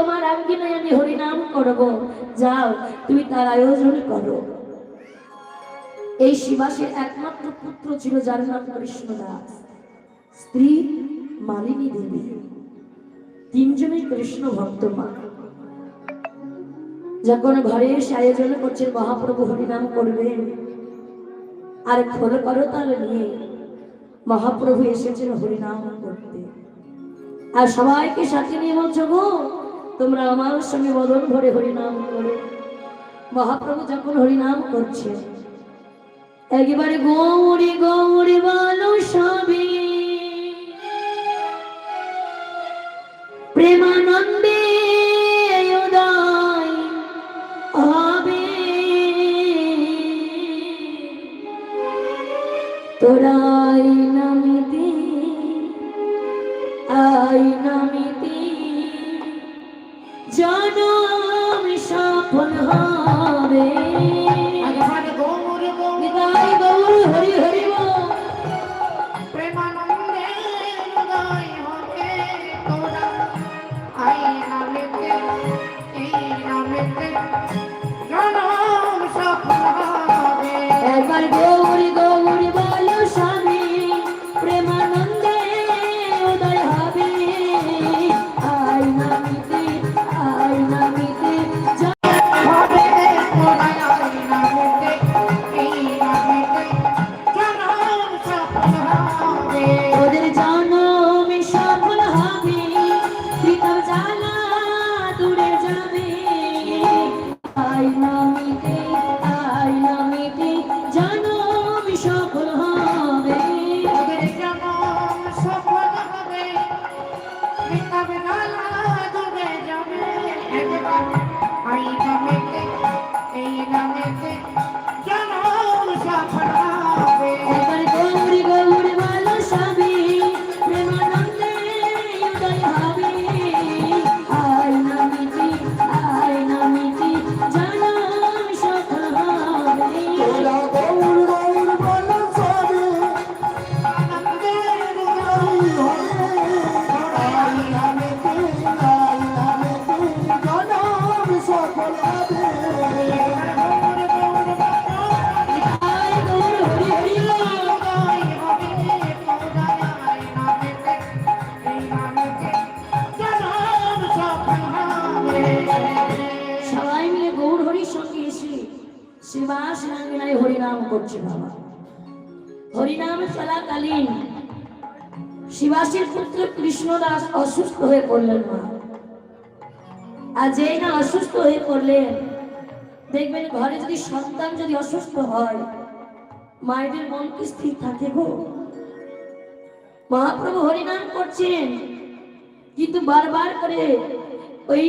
তোমার আঙ্গিনায় আমি হরিনাম করব। যাও, তুমি তার আয়োজন করো। এই শিবাসের একমাত্র পুত্র ছিল যার নাম কৃষ্ণদাস। স্ত্রী মালিনী দেবী। তিনজনই কৃষ্ণ ভক্ত মা। যখন ঘরে এসে আয়োজন করছেন, মহাপ্রভু হরিনাম করবেন। আর খোল করতাল নিয়ে। মহাপ্রভু এসেছেন হরিনাম করতে। আর সবাইকে সাথে নিয়ে বলছো, গো তোমরা আমার সঙ্গে বদন ভরে হরিনাম করো। মহাপ্রভু যখন হরিনাম করছে একেবারে গৌরী গৌরী বলো সবই প্রেমানন্দে উদয় তোরাই পিতাবে হরিনাম করছে বাবা। হরিনাম চলাকালীন শিবাসের পুত্র কৃষ্ণদাস অসুস্থ হয়ে পড়লেন মা। আর যেই না অসুস্থ হয়ে পড়লেন, দেখবেন ঘরে যদি সন্তান যদি অসুস্থ হয়, মায়েদের মন কি স্থির থাকে গো? মহাপ্রভু হরিনাম করছেন, কিন্তু বারবার করে ওই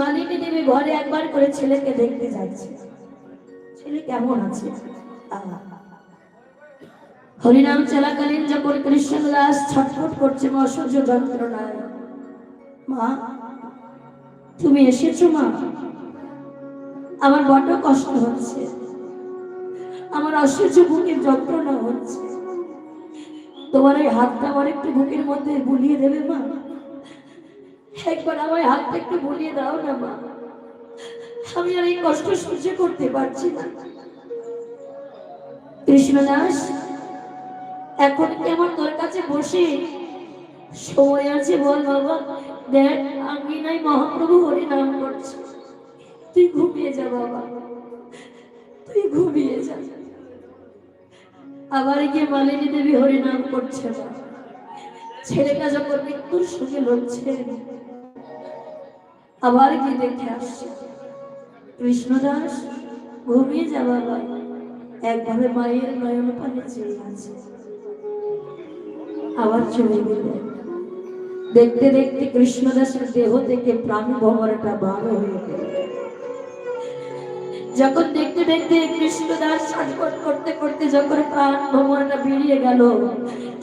মালিনী দেবী ঘরে একবার করে ছেলেকে দেখতে যাচ্ছে। ছেলে কেমন আছে। হরিনাম চলাকালীন যখন কৃষ্ণদাস ছটফট করছে অসহ্য যন্ত্রণায়। মা, তুমি এসেছ, মা? আমার বড্ড কষ্ট হচ্ছে। আমার অসহ্য বুকের যন্ত্রণা হচ্ছে। তোমার এই হাতটা আমার একটু বুকের মধ্যে বুলিয়ে দেবে, মা? একবার আমার হাতটা একটু বুলিয়ে দাও না, মা। আমি আর এই কষ্ট সহ্য করতে পারছি না। কৃষ্ণদাস, এখন কি তোর কাছে বসে? সময় আছে বল বাবা। দেখ, আঙ্গিনায় মহাপ্রভু হরি নাম করছে। তুই ঘুমিয়ে যা বাবা। তুই ঘুমিয়ে যা। আবার গিয়ে মালিনী দেবী হরি নাম করছে ছেলেটা যখন মৃত্যুর সঙ্গে লড়ছে, আবার গিয়ে দেখে আসছে। কৃষ্ণদাস, ঘুমিয়ে যা বাবা। একভাবে মায়ের নয়ন পানে আবার চলে গেলেন দেখতে দেখতে কৃষ্ণদাসের দেহ থেকে প্রাণ ভ্রমণটা বার হয়ে গেল। যখন দেখতে দেখতে কৃষ্ণদাস ছটফট করতে করতে যখন প্রাণ ভ্রমণটা বেরিয়ে গেল,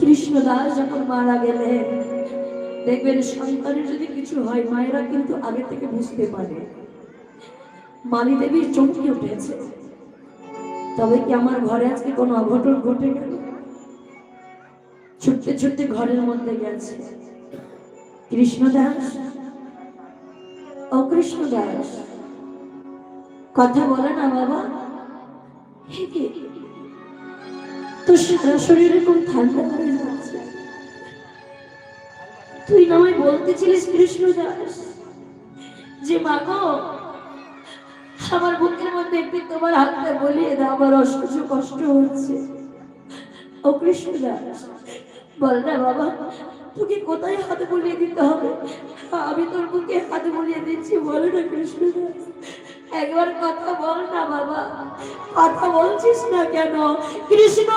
কৃষ্ণদাস যখন মারা গেলেন, দেখবেন সন্তানের যদি কিছু হয়, মায়েরা কিন্তু আগে থেকে বুঝতে পারে। মালি দেবীর চমকে উঠেছে। তবে কি আমার ঘরে আজকে কোনো অঘটন ঘটে গেল? ছুটতে ছুটতে ঘরের মধ্যে গেছে। কৃষ্ণদাস? ও কৃষ্ণ দাস কথা বলে না বাবা। সারা শরীরে খুব ঠান্ডা হয়ে যাচ্ছে তুই না আমায় বলতেছিলিস কৃষ্ণ দাস যে, মা গো, আমার বুকের একটু তোমার হাতটা বলিয়ে দাও, আমার অসহ্য কষ্ট হচ্ছে। ও কৃষ্ণদাস বল না বাবা, তোকে কোথায় হাতে বলিয়ে দিতে হবে? আমি তোর বুকে হাতে বলিয়ে দিচ্ছি, বল না কৃষ্ণদাস একবার কথা বল না বাবা, কথা বলছিস না কেন? কৃষ্ণ!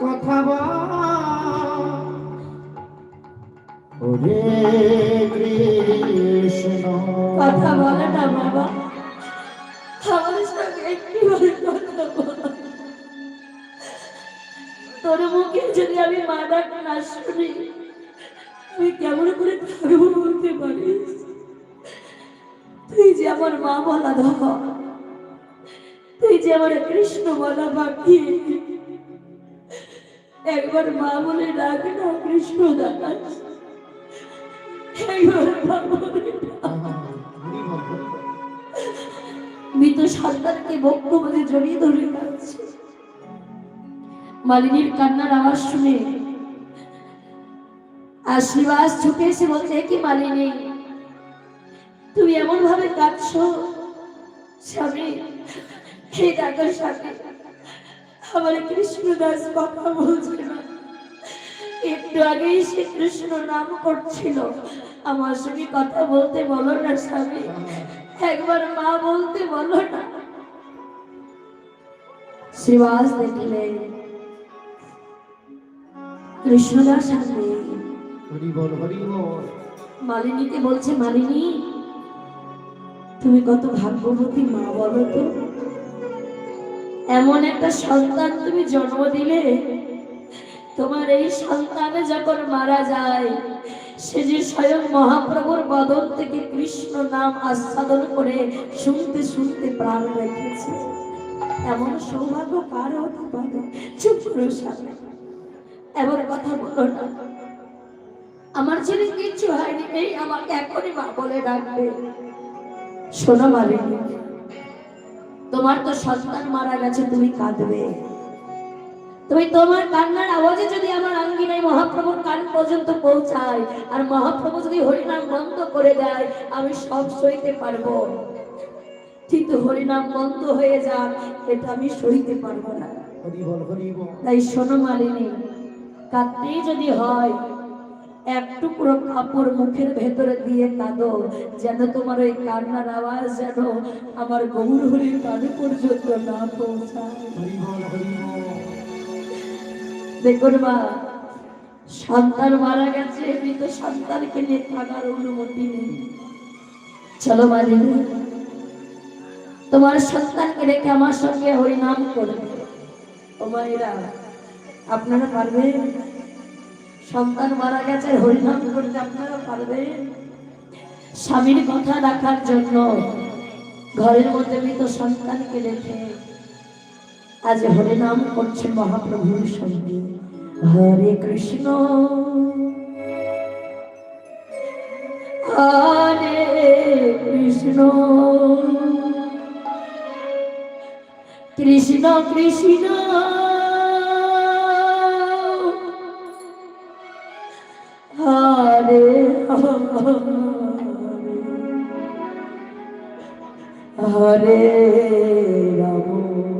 কথা বল। হরে কথা বলে না, বাবা। আমার সঙ্গে বল। তোর মুখে যদি আমি মা ডাক না শুনি, আমি কেমন করে থাকব বলতে পারিস? তুই যে আমার মা বলা ধর। তুই যে আমার কৃষ্ণ বলা বাকি। একবার মা বলে ডাক না, কৃষ্ণ মৃত সন্তানকে জড়িয়ে ধরে কাঁদছে। মালিনীর কান্নার আওয়াজ শুনে আর শ্রীবাস এসে বলছে কি মালিনী? তুমি এমন ভাবে কাঁদছ? স্বামী ডাকার স্বামী, আমার কৃষ্ণ দাস কথা বলছে একটু আগেই সে কৃষ্ণ নাম করছিল। আমার সঙ্গে কথা বলতে বলো না স্বামী। একবার মা বলতে বলো না। শ্রীবাস দেখলেন কৃষ্ণদাস সামনে। মালিনীকে বলছে মালিনী তুমি কত ভাগ্যবতী মা বলো তো। এমন একটা সন্তান তুমি জন্ম দিলে তোমার এই সন্তানে যখন মারা যায়, সে যে স্বয়ং মহাপ্রভুর বদন থেকে কৃষ্ণ নাম আস্বাদন করে শুনতে শুনতে প্রাণ রেখেছে। এমন সৌভাগ্য কার হতে পারে? চুপ সামনে এমন কথা বলো না। আমার ছেলে কিচ্ছু হয়নি, এই আমাকে এখনই মা বলে ডাকবে। শোনো মালিনী, তোমার তো সন্তান মারা গেছে, তুমি কাঁদবে। তুমি তোমার কান্নার আওয়াজে যদি আমার আঙ্গিনায় মহাপ্রভুর কান পর্যন্ত পৌঁছায় আর মহাপ্রভু যদি হরিনাম বন্ধ করে দেয় আমি সব সইতে পারব। কিন্তু হরিনাম বন্ধ হয়ে যাক এটা আমি সইতে পারব না। হরি হরি তাই শোনো মালিনী কাঁদতেই যদি হয় এক টুকরো কাপড় মুখের ভেতরে দিয়ে কাঁদো যেন তোমার ওই কান্নার আওয়াজ যেন আমার গৌর হরির কানে পর্যন্ত না পৌঁছায়। হরি হরি দেখুন মা, সন্তান মারা গেছে, মৃত সন্তানকে নিয়ে থাকার অনুমতি নেই। চলো মালিনী তোমার সন্তানকে রেখে আমার সঙ্গে হরিনাম করবে। ও মায়েরা, আপনারা পারবেন? সন্তান মারা গেছে, হরিনাম করতে আপনারা পারবেন? স্বামীর কথা রাখার জন্য ঘরের মধ্যে মৃত সন্তানকে রেখে আজ হরিনাম করছে মহাপ্রভুর সঙ্গে। হরে কৃষ্ণ। হরে কৃষ্ণ। কৃষ্ণ কৃষ্ণ। হরে। হরে রাম।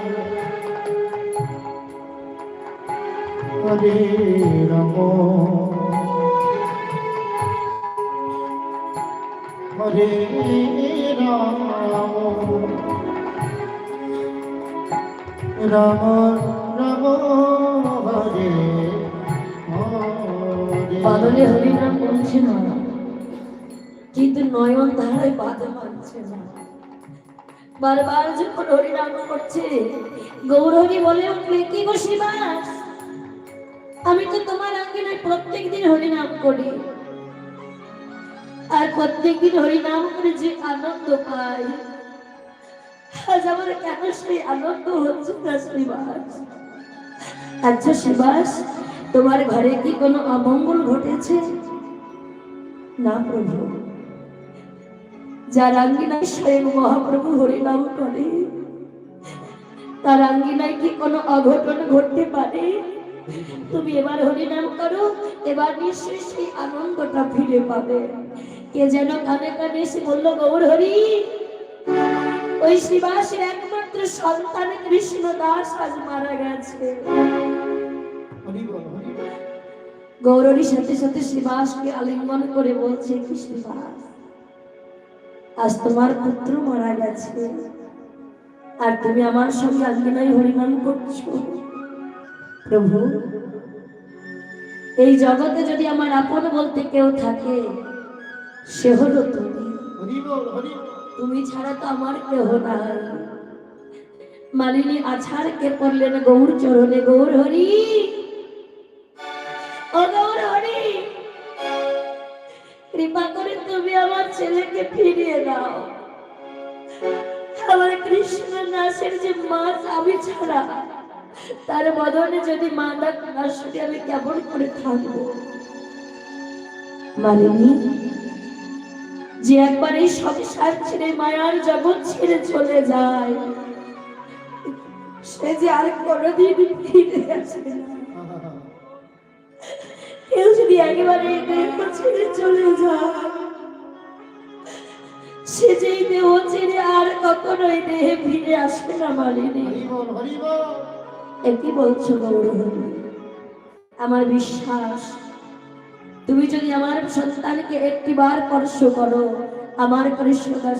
রাম হরে রাম রাম হরে হরে বাদলে হরিনাম বলছে না। কিন্তু নয়ন ধারায় বাদে মানছে না। বারবার যখন হরিনাম করছে গৌরহরি বলে উঠলে, কি গো শিবাস আমি তো তোমার আঙ্গিনায় প্রত্যেক দিন হরিনাম করি। আর প্রত্যেক দিন হরিনাম করে যে আনন্দ পাই, আজ আমার কেন সেই আনন্দ হচ্ছে না শ্রীবাস? আচ্ছা শিবাস তোমার ঘরে কি কোনো অমঙ্গল ঘটেছে? না প্রভু। যার আঙ্গিনায় স্বয়ং মহাপ্রভু হরিনাম করে, তার আঙ্গিনায় কি কোনো অঘটন ঘটতে পারে? তুমি এবার হরিনাম করো এবার নিশ্চয়ই সেই আনন্দটা ফিরে পাবে। কে যেন কানে কানে এসে বলল গৌর হরি ওই শিবাসের একমাত্র সন্তান কৃষ্ণ দাস আজ মারা গেছে। গৌরীর সাথে সাথে শিবাসকে আলিঙ্গন করে বলছে কি শিবাস আজ তোমার পুত্র মারা গেছে। আর তুমি আমার সঙ্গে আঙ্গিনায় হরিনাম করছ। প্রভু এই জগতে যদি আমার আপন বলতে কেউ থাকে সে হলো তুমি। তুমি ছাড়া তো আমার কেহ নাই। মালিনী আছাড়কে পড়লেন গৌর চরণে? গৌর হরি ও গৌর হরি কৃপা করে তুমি আমার ছেলেকে ফিরিয়ে দাও। আমার কৃষ্ণ নাসের যে মাছ আমি ছাড়া তার বদলে যদি মা ডাক না শুনে আমি কেমন করে থাকব? মালিনী, যে একবার এই সংসার ছেড়ে মায়ার জগৎ ছেড়ে চলে যায়, সে যে আর কোনোদিন ফিরে আসে কেউ যদি একেবারে ছেড়ে চলে যায়, সে যে এই দেহ ছেড়ে আর কখনো এই দেহে ফিরে আসবে না, মালিনী। হরি বলছ গৌরব আমার বিশ্বাস তুমি যদি আমার সন্তানকে একটিবার স্পর্শ করো আমার দাস